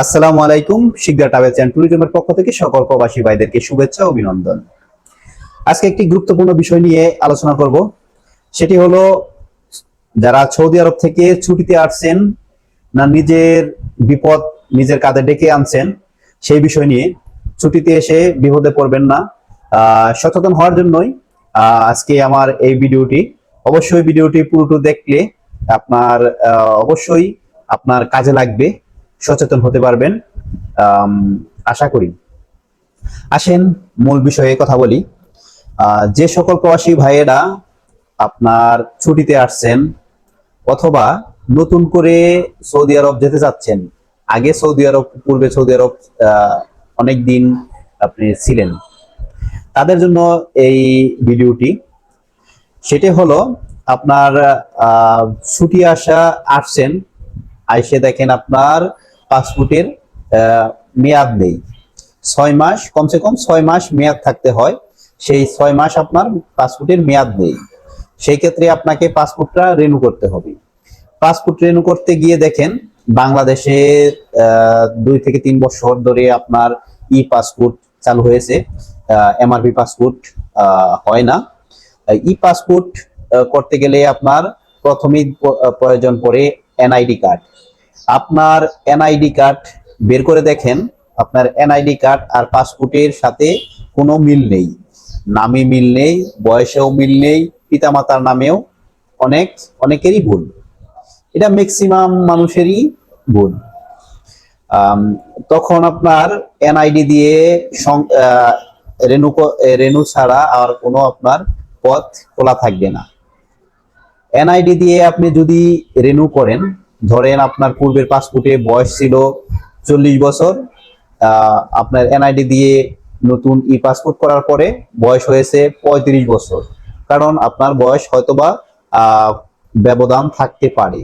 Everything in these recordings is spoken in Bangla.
আসসালামু আলাইকুম শিকদার ট্রাভেলস অ্যান্ড ট্যুরিজমের পক্ষ থেকে সকল প্রবাসী ভাইদেরকে শুভেচ্ছা ও অভিনন্দন। আজকে একটি গুরুত্বপূর্ণ বিষয় নিয়ে আলোচনা করব। সেটি হলো, যারা সৌদি আরব থেকে ছুটিতে আসছেন না নিজের বিপদ নিজের কাঁধে ডেকে আনছেন, সেই বিষয় নিয়ে ছুটিতে এসে বিপদে পড়বেন না। সচেতন হওয়ার জন্যই আজকে আমার এই ভিডিওটি। অবশ্যই ভিডিওটি পুরোটু দেখলে আপনার অবশ্যই আপনার কাজে লাগবে। সচেতন হতে পারবেন। আশা করি। আসেন, মূল বিষয়ে কথা বলি। যে সকল প্রবাসী ভাইয়েরা আপনার ছুটিতে আসছেন অথবা নতুন করে সৌদি আরব যেতে চাচ্ছেন, আগে সৌদি আরব, পূর্বে সৌদি আরব অনেক দিন আপনি ছিলেন, তাদের জন্য এই ভিডিওটি। সেটি হলো আপনার ছুটি আসা, আসছেন, আইসে দেখেন আপনার পাসপোর্টের মেয়াদ নেই। ছয় মাস, কমসে কম ছয় মাস মেয়াদ থাকতে হয়। সেই ছয় মাস আপনার পাসপোর্টের মেয়াদ নেই। সেই ক্ষেত্রে আপনাকে পাসপোর্টটা রেনু করতে হবে। পাসপোর্ট রেনু করতে গিয়ে দেখেন, বাংলাদেশে দুই থেকে তিন বছর ধরে আপনার ই পাসপোর্ট চালু হয়েছে। এমআরপি পাসপোর্ট হয় না। ই পাসপোর্ট করতে গেলে আপনার প্রথমেই প্রয়োজন পড়ে এনআইডি কার্ড। আপনার এনআইডি কার্ড বের করে দেখেন, আপনার এনআইডি কার্ড আর পাসপোর্টের সাথে কোনো মিল নেই। নামে মিল নেই, বয়সেও মিল নেই, পিতামাতার নামেও অনেক, অনেকেরই ভুল। এটা ম্যাক্সিমাম মানুষেরই ভুল। তখন আপনার এনআইডি দিয়ে রেনু রেনু ছাড়া আর কোনো আপনার পথ খোলা থাকবে না। এনআইডি দিয়ে আপনি যদি রেনু করেন ধরেন আপনার পূর্বের পাসপোর্টে বয়স ছিল চল্লিশ বছর আপনার এনআইডি দিয়ে নতুন ই পাসপোর্ট করার পরে বয়স হয়েছে পঁয়ত্রিশ বছর। কারণ আপনার বয়স হয়তোবা ব্যবধান থাকতে পারে।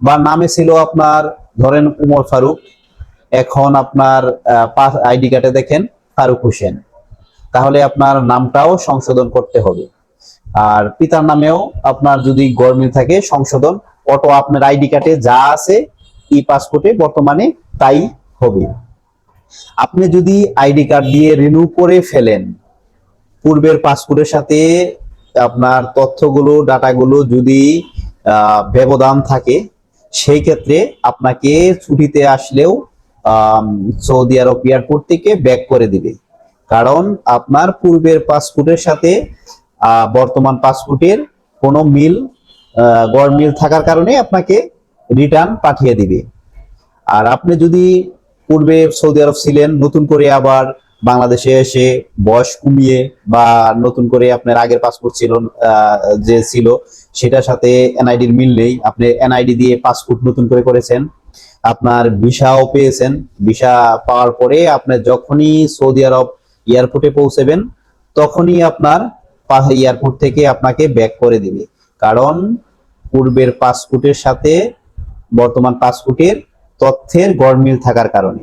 বা নামে ছিল আপনার, ধরেন উমর ফারুক, এখন আপনার আইডি কার্ডে দেখেন ফারুক হোসেন। তাহলে আপনার নামটাও সংশোধন করতে হবে। আর পিতার নামেও আপনার যদি গরমিল থাকে, সংশোধন অটো আপনার আইডি কার্ডে যা আছে ই পাসপোর্টে বর্তমানে তাই হবে। আপনি যদি আইডি কার্ড দিয়ে রিনিউ করে ফেলেন, পূর্বের পাসপোর্টের সাথে আপনার তথ্যগুলো, ডাটাগুলো যদি ব্যবধান থাকে, সেই ক্ষেত্রে আপনাকে ছুটিতে আসলেও সৌদি আরব এয়ারপোর্ট থেকে ব্যাক করে দিবে। কারণ আপনার পূর্বের পাসপোর্টের সাথে বর্তমান পাসপোর্টের কোনো মিল গড় মিল থাকার কারণে আপনাকে রিটার্ন পাঠিয়ে দিবে। আর আপনি যদি পূর্বে সৌদি আরব ছিলেন, নতুন করে আবার বাংলাদেশে এসে বয়স কমিয়ে বা নতুন করে আপনার আগের পাসপোর্ট ছিল যে ছিল, সেটার সাথে এনআইডির মিল নেই। আপনি এনআইডি দিয়ে পাসপোর্ট নতুন করে করেছেন, আপনার ভিসাও পেয়েছেন। ভিসা পাওয়ার পরে আপনার যখনই সৌদি আরব এয়ারপোর্টে পৌঁছবেন, তখনই আপনার এয়ারপোর্ট থেকে আপনাকে ব্যাক করে দিবে। কারণ পূর্বের পাসপোর্টের সাথে বর্তমান পাসপোর্টের তথ্যের গড়মিল থাকার কারণে।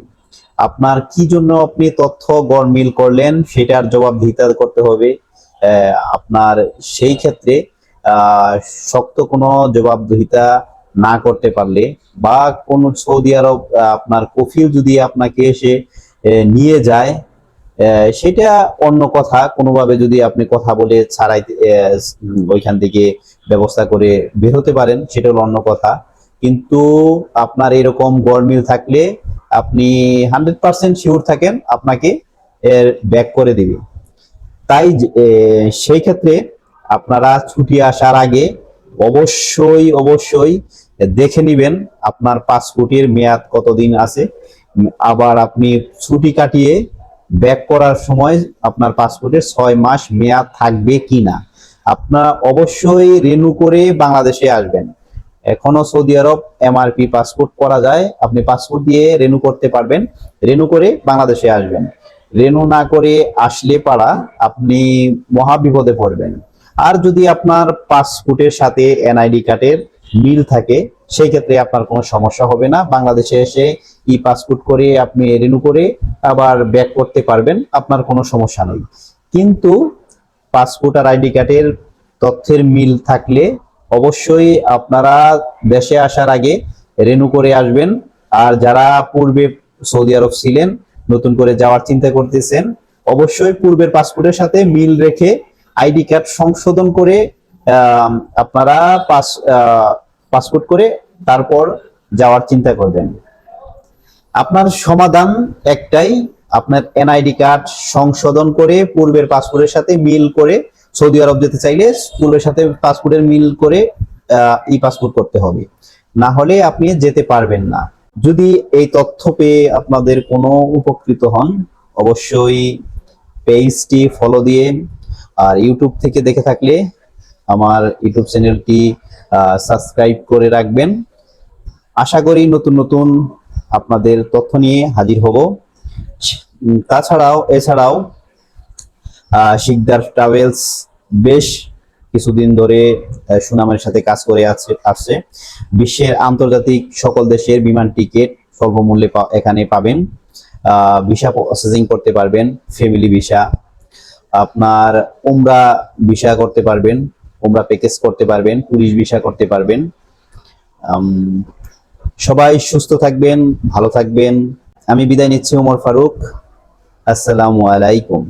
আপনার কি জন্য আপনি তথ্য গড়মিল করলেন সেটার জবাবদিহিতা করতে হবে। আপনার সেই ক্ষেত্রে শক্ত কোনো জবাবদিহিতা না করতে পারলে বা কোন সৌদি আরব আপনার কফিল যদি আপনাকে এসে নিয়ে যায় সেটা অন্য কথা। কোনোভাবে যদি আপনি কথা বলে উম, ওইখান থেকে ব্যবস্থা করে বের হতে পারেন সেটা হলো অন্য কথা। কিন্তু আপনার এরকম গরমিল থাকলে আপনি হান্ড্রেড পার্সেন্ট শিওর থাকেন আপনাকে এর ব্যাক করে দিবে। তাই সেই ক্ষেত্রে আপনারা ছুটি আসার আগে অবশ্যই অবশ্যই দেখে নিবেন আপনার পাসপোর্টের মেয়াদ কতদিন আছে। আবার আপনি ছুটি কাটিয়ে ব্যাক করার সময় আপনার পাসপোর্টের ছয় মাস মেয়াদ থাকবে কি না আপনার অবশ্যই রেনু করে বাংলাদেশে আসবেন। এখনও সৌদি আরব এমআরপি পাসপোর্ট করা যায়। আপনি পাসপোর্ট দিয়ে রেনু করতে পারবেন। রেনু করে বাংলাদেশে আসবেন। রেনু না করে আসলে পারা আপনি মহা বিপদে পড়বেন। আর যদি আপনার পাসপোর্টের সাথে এনআইডি কার্ডের মিল থাকে, সেই ক্ষেত্রে আপনার কোনো সমস্যা হবে না। বাংলাদেশে এসে ই পাসপোর্ট করে আপনি রেনু করে আবার ব্যাক করতে পারবেন, আপনার কোনো সমস্যা নেই। কিন্তু পাসপোর্ট আর আইডি কার্ডের তথ্যের মিল থাকলে অবশ্যই আপনারা দেশে আসার আগে রেনু করে আসবেন। আর যারা পূর্বে সৌদি আরব ছিলেন, নতুন করে যাওয়ার চিন্তা করতেছেন, অবশ্যই পূর্বের পাসপোর্টের সাথে মিল রেখে আইডি কার্ড সংশোধন করে আপনারা পাস পাসপোর্ট করে তারপর যাওয়ার চিন্তা করবেন। আপনার সমাধান একটাই, আপনার এনআইডি কার্ড সংশোধন করে পূর্বের পাসপোর্টের সাথে মিল করে সৌদি আরব যেতে চাইলে পূর্বের সাথে পাসপোর্টের মিল করে ই পাসপোর্ট করতে হবে। না হলে আপনি যেতে পারবেন না। যদি এই তথ্য পেয়ে আপনাদের কোনো উপকৃত হন, অবশ্যই পেজটি ফলো দিয়ে আর ইউটিউব থেকে দেখে থাকলে আমার ইউটিউব চ্যানেলটি সাবস্ক্রাইব করে রাখবেন। আশা করি নতুন নতুন আপনাদের তথ্য নিয়ে হাজির হব। তাছাড়াও, এছাড়াও শিকদার ট্রাভেলস বেশ কিছুদিন ধরে সুনামের সাথে কাজ করে আছে, আসছে। বিশ্বের আন্তর্জাতিক সকল দেশের বিমান টিকিট স্বল্প মূল্যে এখানে পাবেন। ভিসা প্রসেসিং করতে পারবেন ফ্যামিলি ভিসা আপনার উমরা ভিসা করতে পারবেন। উমরা প্যাকেজ করতে পারবেন টুরিস্ট ভিসা করতে পারবেন। সবাই সুস্থ থাকবেন, ভালো থাকবেন। আমি বিদায় নিচ্ছি, ওমর ফারুক। আসসালামু আলাইকুম।